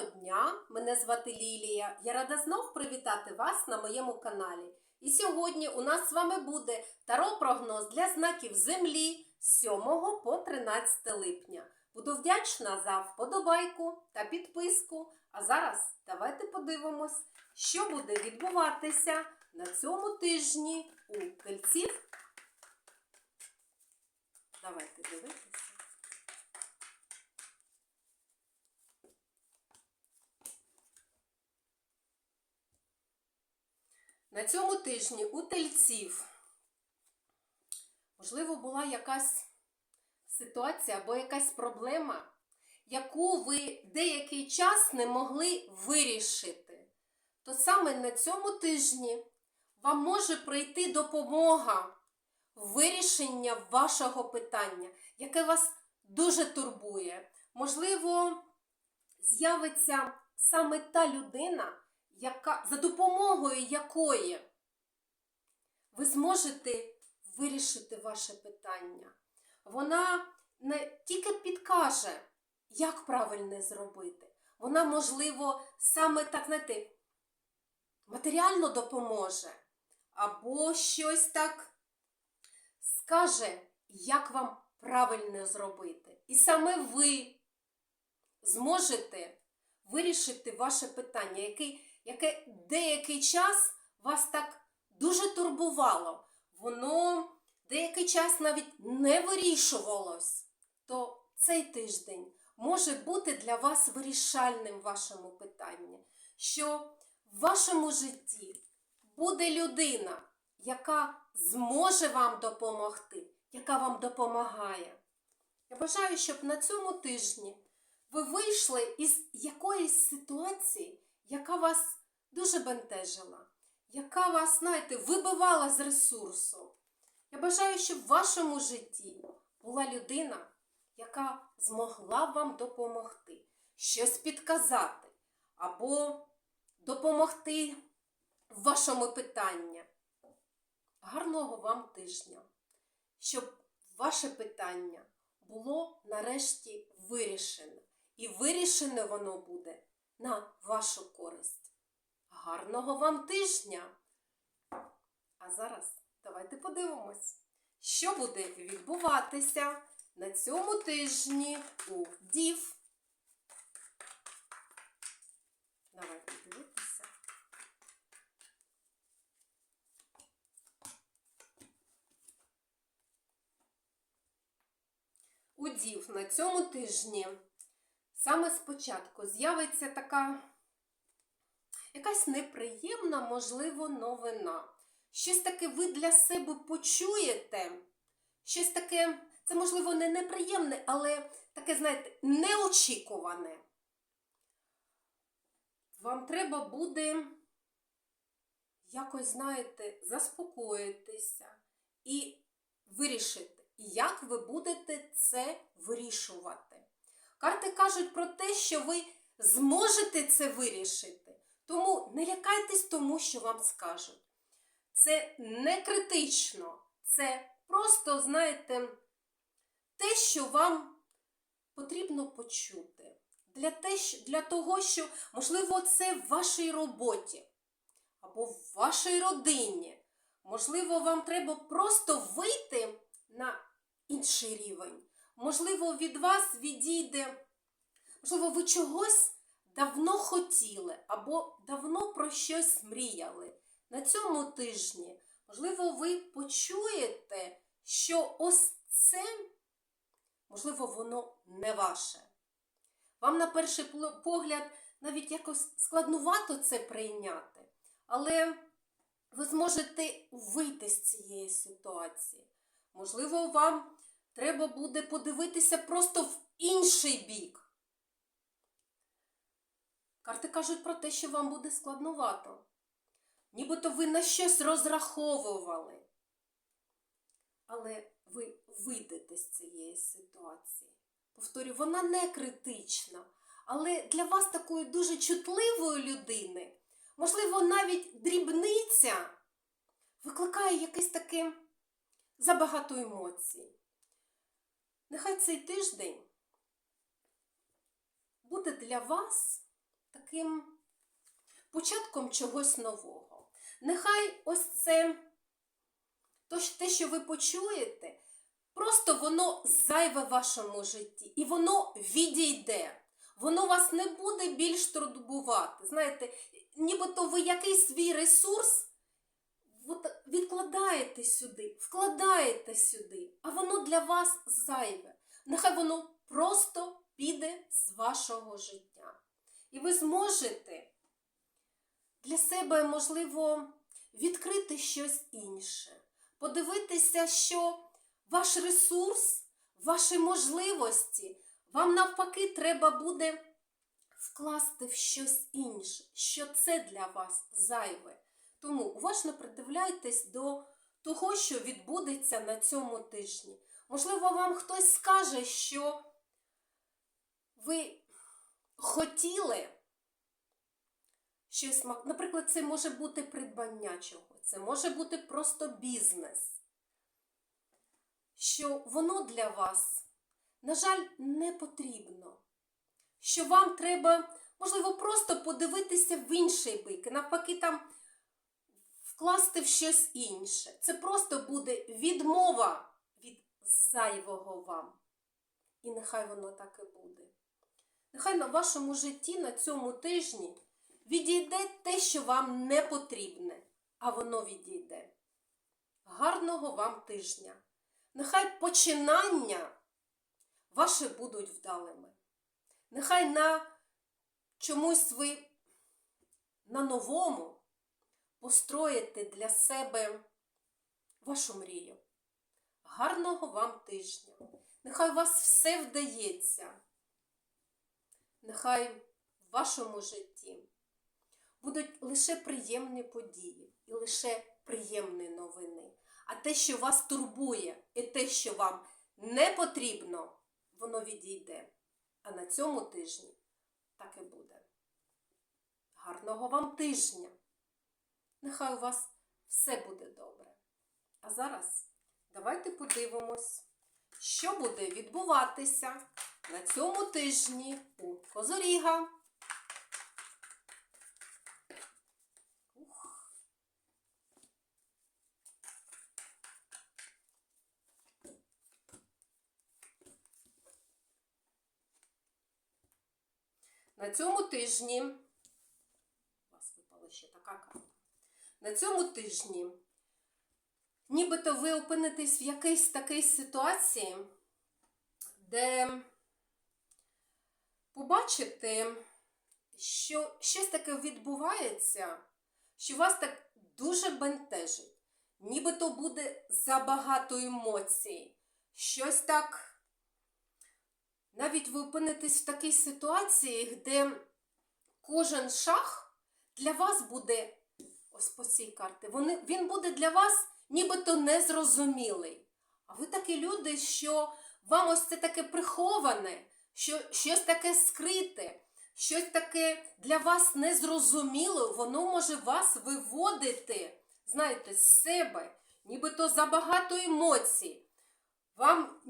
Доброго дня! Мене звати Лілія. Я рада знов привітати вас на моєму каналі. І сьогодні у нас з вами буде таро-прогноз для знаків Землі з 7 по 13 липня. Буду вдячна за вподобайку та підписку. А зараз давайте подивимось, що буде відбуватися на цьому тижні у тельців. Давайте дивитися. На цьому тижні у тельців, можливо, була якась ситуація або якась проблема, яку ви деякий час не могли вирішити. То саме на цьому тижні вам може прийти допомога в вирішенні вашого питання, яке вас дуже турбує. Можливо, з'явиться саме та людина, яка, за допомогою якої ви зможете вирішити ваше питання. Вона не тільки підкаже, як правильно зробити. Вона, можливо, саме так, знаєте, матеріально допоможе, або щось так скаже, як вам правильно зробити. І саме ви зможете вирішити ваше питання, який яке деякий час вас так дуже турбувало, воно деякий час навіть не вирішувалось, то цей тиждень може бути для вас вирішальним в вашому питанні, що в вашому житті буде людина, яка зможе вам допомогти, яка вам допомагає. Я бажаю, щоб на цьому тижні ви вийшли із якоїсь ситуації, яка вас дуже бентежила, яка вас, знаєте, вибивала з ресурсу. Я бажаю, щоб в вашому житті була людина, яка змогла вам допомогти, щось підказати, або допомогти в вашому питанні. Гарного вам тижня, щоб ваше питання було нарешті вирішено. І вирішене воно буде на вашу користь. Гарного вам тижня! А зараз давайте подивимось, що буде відбуватися на цьому тижні у Дів. Давайте дивитися. У Дів на цьому тижні саме спочатку з'явиться така якась неприємна, можливо, новина. Щось таке ви для себе почуєте. Щось таке, це, можливо, не неприємне, але таке, знаєте, неочікуване. Вам треба буде якось, знаєте, заспокоїтися і вирішити, як ви будете це вирішувати. Карти кажуть про те, що ви зможете це вирішити. Тому не лякайтесь тому, що вам скажуть. Це не критично, це просто, знаєте, те, що вам потрібно почути. Для, те, для того, що, можливо, це в вашій роботі або в вашій родині. Можливо, вам треба просто вийти на інший рівень. Можливо, від вас відійде, можливо, ви чогось давно хотіли або давно про щось мріяли. На цьому тижні, можливо, ви почуєте, що ось це, можливо, воно не ваше. Вам, на перший погляд, навіть якось складнувато це прийняти, але ви зможете вийти з цієї ситуації. Можливо, вам треба буде подивитися просто в інший бік. Карти кажуть про те, що вам буде складновато. Нібито ви на щось розраховували. Але ви вийдете з цієї ситуації. Повторю, вона не критична, але для вас такої дуже чутливої людини, можливо, навіть дрібниця викликає якесь таке забагато емоцій. Нехай цей тиждень буде для вас таким початком чогось нового. Нехай ось це те, що ви почуєте, просто воно зайве в вашому житті, і воно відійде. Воно вас не буде більш турбувати. Знаєте, нібито ви якийсь свій ресурс відкладаєте сюди, вкладаєте сюди, а воно для вас зайве. Нехай воно просто піде з вашого життя. І ви зможете для себе, можливо, відкрити щось інше, подивитися, що ваш ресурс, ваші можливості, вам навпаки треба буде вкласти в щось інше, що це для вас зайве. Тому уважно придивляйтесь до того, що відбудеться на цьому тижні. Можливо, вам хтось скаже, що ви хотіли щось, наприклад, це може бути придбання чого, це може бути просто бізнес, що воно для вас, на жаль, не потрібно. Що вам треба, можливо, просто подивитися в інший бик, навпаки, там вкласти в щось інше. Це просто буде відмова від зайвого вам. І нехай воно так і буде. Нехай на вашому житті на цьому тижні відійде те, що вам не потрібне, а воно відійде. Гарного вам тижня! Нехай починання ваші будуть вдалими. Нехай на чомусь ви на новому построїте для себе вашу мрію. Гарного вам тижня! Нехай у вас все вдається. Нехай в вашому житті будуть лише приємні події і лише приємні новини. А те, що вас турбує, і те, що вам не потрібно, воно відійде. А на цьому тижні так і буде. Гарного вам тижня! Нехай у вас все буде добре. А зараз давайте подивимось, що буде відбуватися на цьому тижні у Козоріга. На цьому тижні у вас випала ще така карта. На цьому тижні нібито ви опинитесь в якійсь такій ситуації, де побачите, що щось таке відбувається, що вас так дуже бентежить. Нібито буде забагато емоцій. Щось так. Навіть ви опинитесь в такій ситуації, де кожен шаг для вас буде, по цій карті, вони, він буде для вас нібито незрозумілий. А ви такі люди, що вам ось це таке приховане, що щось таке скрите, щось таке для вас незрозуміле, воно може вас виводити, знаєте, з себе, нібито забагато емоцій. Вам,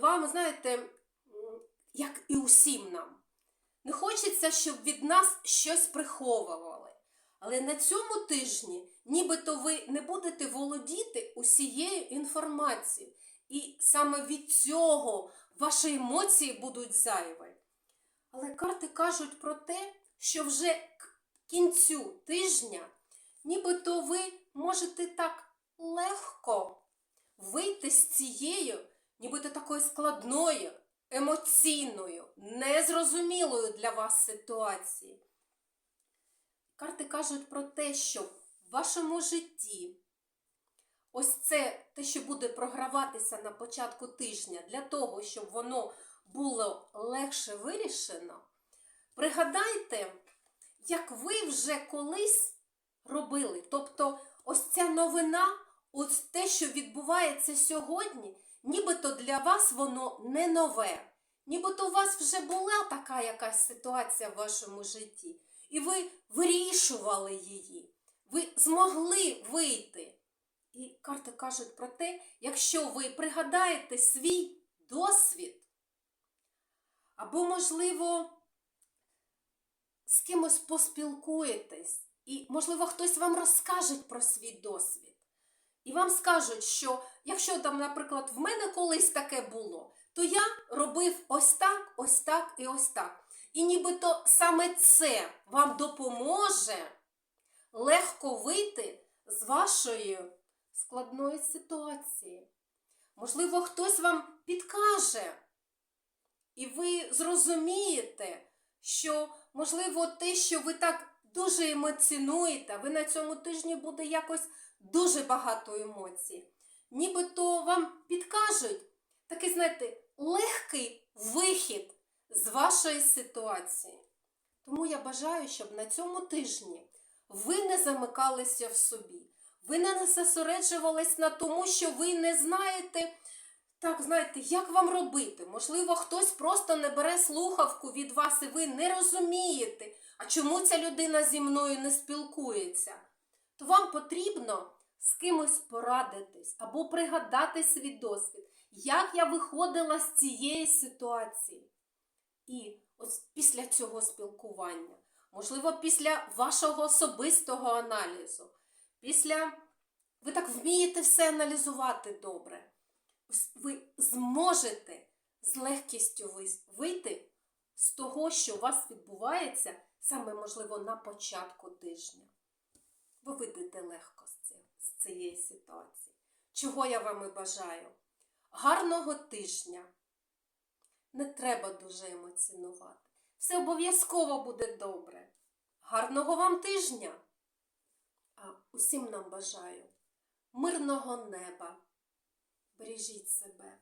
вам знаєте, як і усім нам. Не хочеться, щоб від нас щось приховували. Але на цьому тижні, нібито ви не будете володіти усією інформацією. І саме від цього ваші емоції будуть зайві. Але карти кажуть про те, що вже к кінцю тижня, нібито ви можете так легко вийти з цією, нібито такою складною, емоційною, незрозумілою для вас ситуації. Карти кажуть про те, що в вашому житті ось це те, що буде програватися на початку тижня, для того, щоб воно було легше вирішено. Пригадайте, як ви вже колись робили. Тобто, ось ця новина, ось те, що відбувається сьогодні, нібито для вас воно не нове. Нібито у вас вже була така якась ситуація в вашому житті, і ви вирішували її, ви змогли вийти. І карти кажуть про те, якщо ви пригадаєте свій досвід, або, можливо, з кимось поспілкуєтесь, і, можливо, хтось вам розкаже про свій досвід. І вам скажуть, що якщо там, наприклад, в мене колись таке було, то я робив ось так, ось так і ось так. І нібито саме це вам допоможе легко вийти з вашої складної ситуації. Можливо, хтось вам підкаже, і ви зрозумієте, що, можливо, те, що ви так дуже емоціонуєте, ви на цьому тижні буде якось дуже багато емоцій. Нібито вам підкажуть такий, знаєте, легкий вихід з вашої ситуації. Тому я бажаю, щоб на цьому тижні ви не замикалися в собі, ви не зосереджувались на тому, що ви не знаєте, так, знаєте, як вам робити. Можливо, хтось просто не бере слухавку від вас, і ви не розумієте, а чому ця людина зі мною не спілкується. То вам потрібно з кимось порадитись або пригадати свій досвід, як я виходила з цієї ситуації. І ось після цього спілкування, можливо, після вашого особистого аналізу, після ви так вмієте все аналізувати добре, ви зможете з легкістю вийти з того, що у вас відбувається саме, можливо, на початку тижня. Ви вийдете легко з цієї ситуації. Чого я вам і бажаю? Гарного тижня! Не треба дуже емоціонувати. Все обов'язково буде добре. Гарного вам тижня! А усім нам бажаю мирного неба. Бережіть себе.